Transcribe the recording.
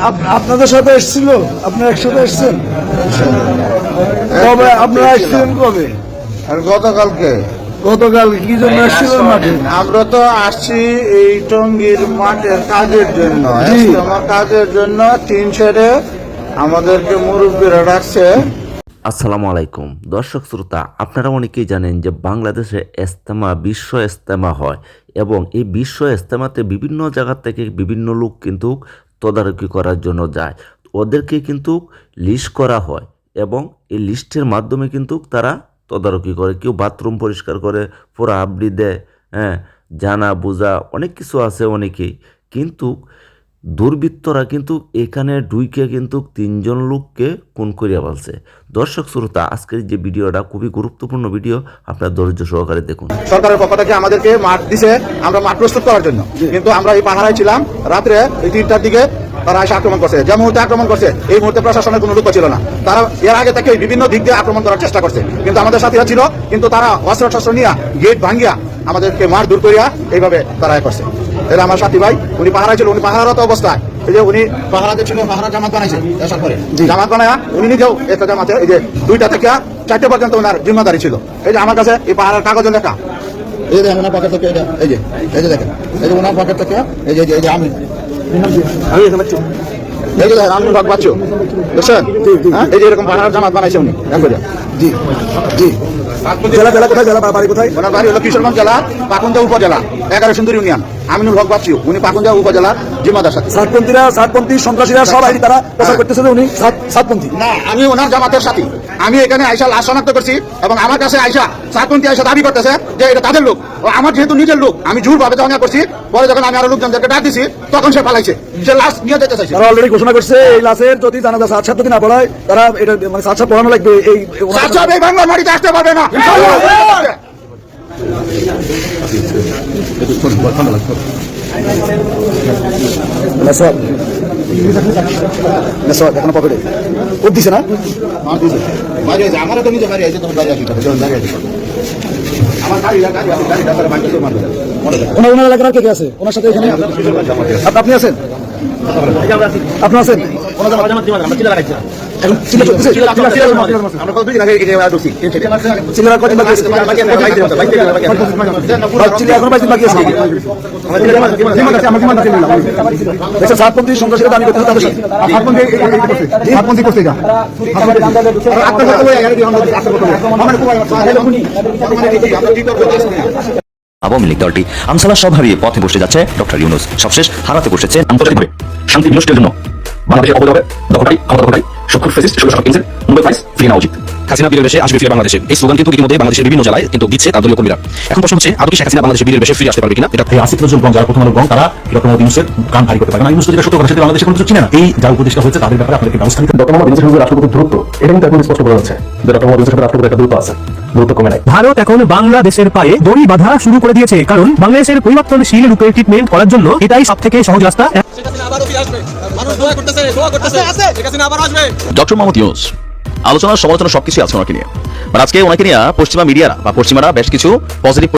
Up- আপনাদের সাথে এসেছিল? আপনারা একসাথে এসছেন? কবে? আপনারা এসেছিলেন কবে? আর গতকালকে। গতকাল কি জন্য এসেছিলেন মাঠে? আমরা তো আসছি এই টঙ্গীর মাঠের কাজের জন্য। আমার কাজের জন্য তিন সেরে আমাদেরকে মুরব্বীরা ডাকছে। আসসালামু আলাইকুম। দর্শক শ্রোতা আপনারা অনেকেই জানেন যে বাংলাদেশে ইস্তেমা বিশ্ব ইস্তেমা হয় এবং এই বিশ্ব ইস্তেমাতে বিভিন্ন জায়গা থেকে বিভিন্ন লোক কিন্তু তদারকি করার জন্য যায়। ওদেরকে কিন্তু লিস্ট করা হয় এবং এই লিস্টের মাধ্যমে কিন্তু তারা তদারকি করে। কেউ বাথরুম পরিষ্কার করে, পুরো আবড়ি দেয় হ্যাঁ জানা, বোঝা, অনেক কিছু আছে অনেকেই। কিন্তু দুর্বৃত্তরা কিন্তু এখানে ডুইকে কিন্তু তিনজন লোককে খুন করিয়া বলছে দর্শক, শ্রোতা, আজকের যে ভিডিওটা খুবই গুরুত্বপূর্ণ ভিডিও, আপনার ধৈর্য সহকারে দেখুন। সরকারের পক্ষ থেকে আমাদেরকে মাঠ দিছে আমরা মাঠ প্রস্তুত করার জন্য। কিন্তু আমরা এই পাহারায় ছিলাম। রাত্রে এই তিনটার দিকে তারা এসে আক্রমণ করছে। যে মুহূর্তে আক্রমণ করছে এই মুহূর্তে প্রশাসনের কোনো লোক ছিল না। তারা এর আগে থেকে বিভিন্ন দিক দিয়ে আক্রমণ করার চেষ্টা করছে। কিন্তু আমাদের সাথীরা ছিল কিন্তু তারা অস্ত্র শস্ত্র নিয়ে গেট ভাঙ্গিয়া আমাদেরকে মার দূর করিয়া এইভাবে তারা এ করছে। এটা আমার সাথী ভাই উনি পাহারায় ছিল উনি পাহারারত অবস্থায়। এই যে উনি পাহারাতে ছিল পাহারা জামাত বানাইছে পরে জামাত বানায়া উনি নিজেও একটা জামাতে এই যে দুইটা থেকে চারটে পর্যন্ত ওনার জিম্মাদারি ছিল। এই যে আমার কাছে এই পাহাড়ের কাগজে লেখা। এই যে ওনার পকেট থেকে এই যে এই যে দেখেন। এই যে ওনার পকেট থেকে এই যে- এই যে আমি। আমি। এই যে ভাগ বাচ্চু বুঝছেন হ্যাঁ? এই যে এরকম পাহাড় জামাত বানাইছে উনি এক করে জি জি। জেলা জেলা কোথায়? জেলা বাড়ি কোথায়? ওনার বাড়ি হলো কিশোরগঞ্জ জেলা পাকুন্দা উপজেলা এগারো সুন্দর ইউনিয়ন। আমিনুল হক বাচ্চু উনি পাকুন্দা উপজেলার জিম্মাদার সাথে। সাতপন্থীরা সাতপন্থী সন্ত্রাসীরা সব আইডি তারা প্রচার করতেছে উনি সাত- সাতপন্থী। না আমি ওনার জামাতের সাথী। আমি এখানে আইসা লাশ শনাক্ত করছি এবং আমার কাছে আইসা সাতপন্থী আইসা দাবি করতেছে যে এটা তাদের লোক। ও আমার যেহেতু নিজের লোক আমি জোর ভাবে যখন করছি। পরে যখন আমি আরও লোকজনদেরকে ডাক দিছি তখন সে পালাইছে। সে লাশ নিয়ে যেতে চাইছে। তারা অলরেডি ঘোষণা করছে এই লাশের যদি জানাজা সাত সাত যদি না পড়ায় তারা এটা মানে সাত সাত পড়ানো লাগবে এই সাত এই বাংলার মাটিতে আসতে পারবে না। দিছে না আমারও তো নিজে আছে তোমার বাড়ি আসি আসি গাড়ি গাড়ি গাড়ি মারবে ওনার এলাকার কে কে ওনার সাথে এখানে? আপ- আপনি আছেন? আপনি আছেন? আমরা বাকি আছে? চিল্লা এখনও বাকি আছে সাতপন্থী তাদের সাথে। সাতপন্থী। আওয়ামী লীগ দলটি আমসালা সব হারিয়ে পথে বসে যাচ্ছে ডক্টর ইউনুস সবশেষ হারাতে বসেছে আন্তর্জাতিকভাবে শান্তি বিনষ্টের জন্য বাংলাদেশের দখলকারী ক্ষমতা দখলকারী সক্ষম ফেসিস্ট ষোলো সরকিনসের মুম্বাই প্রাইস ফিরে নেওয়া উচিত হাসিনা বীরের বেশে আসবে ফিরে বাংলাদেশে। এই স্লোগান কিন্তু ইতিমধ্যে বাংলাদেশের বিভিন্ন জেলায় কিন্তু দিচ্ছে তার দলীয় কর্মীরা। এখন প্রশ্ন হচ্ছে আদৌ কি শেখ হাসিনা বাংলাদেশের বীরের বেশে ফিরে আসতে পারবে কিনা? এটা এই আসিফ নজরুল গং যারা প্রথম আলো গং তারা ডক্টর মোহাম্মদ ইউনুসের কান ভারী করতে পারে? না ইউনুস যেটা সত্য কথা সেটা বাংলাদেশে কোনো কিছু চিনে না। এই যারা উপদেষ্টা হয়েছে তাদের ব্যাপারে আপনাদের ব্যবস্থা নিতে ডক্টর মোহাম্মদ ইউনুসের সঙ্গে রাষ্ট্রপতির দূরত্ব এটা কিন্তু এখন স্পষ্ট করা যাচ্ছে যে ডক্টর মোহাম্মদ ইউনুসের সাথে রাষ্ট্রপতির একটা দূরত্ব আছে ভারত এখন বাংলাদেশের পায়ে দড়ি বাঁধা শুরু করে দিয়েছে কারণ বাংলাদেশের পরিবর্তনশীল রূপে ট্রিটমেন্ট করার জন্য এটাই সব থেকে সহজ রাস্তা। ডক্টর মোহাম্মদ ইউনুস আলোচনা সমালোচনা সবকিছু আছে ওনাকে নিয়ে। মানে আজকে ওনাকে নিয়ে পশ্চিমা মিডিয়ারা বা পশ্চিমারা বেশ কিছু পজিটিভ